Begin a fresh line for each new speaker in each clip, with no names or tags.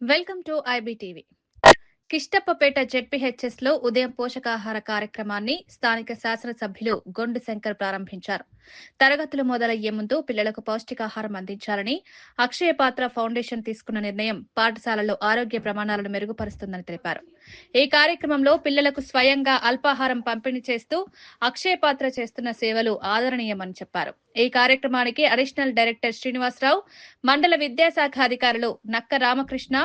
Welcome to IBTV. Kishtappapeta జెడ్పీహెచ్ఎస్లో ఉదయం పోషకాహార కార్యక్రమాన్ని స్థానిక శాసనసభ్యులు గొండు శంకర్ ప్రారంభించారు. తరగతులు మొదలయ్యే ముందు పిల్లలకు పౌష్టికాహారం అందించాలని అక్షయ పాత్ర ఫౌండేషన్ తీసుకున్న నిర్ణయం పాఠశాలలో ఆరోగ్య ప్రమాణాలను మెరుగుపరుస్తుందని తెలిపారు. ఈ కార్యక్రమంలో పిల్లలకు స్వయంగా అల్పాహారం పంపిణీ చేస్తూ అక్షయపాత్ర చేస్తున్న సేవలు ఆదరణీయమని చెప్పారు. ఈ కార్యక్రమానికి అడిషనల్ డైరెక్టర్ శ్రీనివాసరావు మండల విద్యాశాఖ అధికారులు నక్క రామకృష్ణ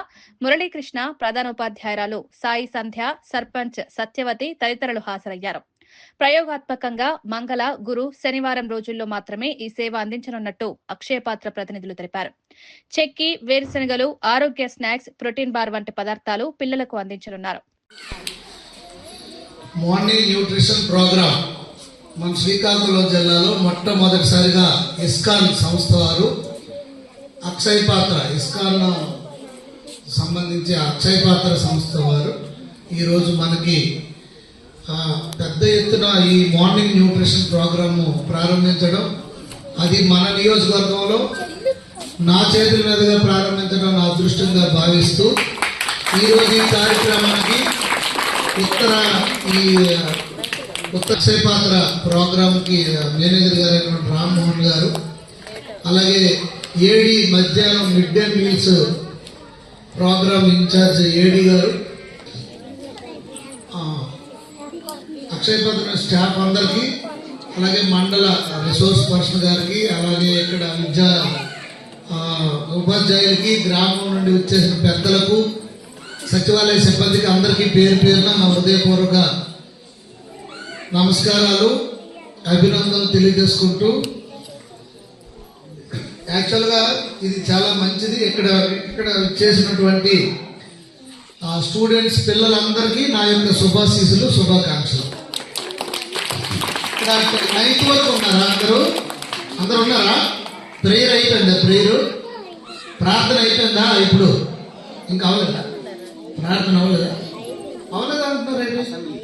మురళీకృష్ణ ప్రధానోపాధ్యాయురాలు సాయి సంధ్య సర్పంచ్ సత్యవతి తదితరులు హాజరయ్యారు. ప్రయోగాత్మకంగా మంగళ గురు శనివారం రోజుల్లో మాత్రమే ఈ సేవ అందించనున్నట్టు అక్షయపాత్ర ప్రతినిధులు తెలిపారు. చెక్కి వేరుశనగలు ఆరోగ్య స్నాక్స్ ప్రోటీన్ బార్ వంటి పదార్థాలు పిల్లలకు అందించనున్నారు.
మార్నింగ్ న్యూట్రిషన్ ప్రోగ్రామ్ మన శ్రీకాకుళం జిల్లాలో మొట్టమొదటిసారిగా ఇస్కాన్ సంస్థ వారు అక్షయ పాత్ర ఇస్కాన్ సంబంధించి అక్షయ పాత్ర సంస్థ వారు. ఈరోజు మనకి ఈ మార్నింగ్ న్యూట్రిషన్ ప్రోగ్రామ్ ప్రారంభించడం అది మన నియోజకవర్గంలో నా చేతుల మీదుగా ప్రారంభించడం నా అదృష్టంగా భావిస్తూ ఈరోజు ఈ కార్యక్రమానికి ఉత్తర ఈ ఉత్తర ప్రోగ్రాంకి ప్రోగ్రామ్కి మేనేజర్ గారు అయినటువంటి రామ్మోహన్ గారు అలాగే ఏడి మధ్యాహ్నం mid day meals program incharge AD గారు అక్షయ పాత్ర స్టాఫ్ అందరికీ అలాగే మండల రిసోర్స్ పర్సన్ గారికి అలాగే ఇక్కడ విద్యా ఉపాధ్యాయులకి గ్రామం నుండి వచ్చేసిన పెద్దలకు సచివాలయ సిబ్బందికి అందరికీ పేరు పేరున నా హృదయపూర్వక నమస్కారాలు అభినందనలు తెలియజేసుకుంటూ యాక్చువల్గా ఇది చాలా మంచిది. ఇక్కడ ఇక్కడ చేసినటువంటి ఆ స్టూడెంట్స్ పిల్లలందరికీ నా యొక్క శుభాశీసులు శుభాకాంక్షలు. నైన్త్ వరకు ఉన్నారా అందరూ? అందరు ఉన్నారా? ప్రేయర్ అయిపోయిందా? ప్రేయర్ ప్రార్థన అయిపోయిందా? ఇప్పుడు ఇంకా అవ్వలేదా? ప్రార్థన అవ్వలేదా? అవ్వలేదా అంటున్నారు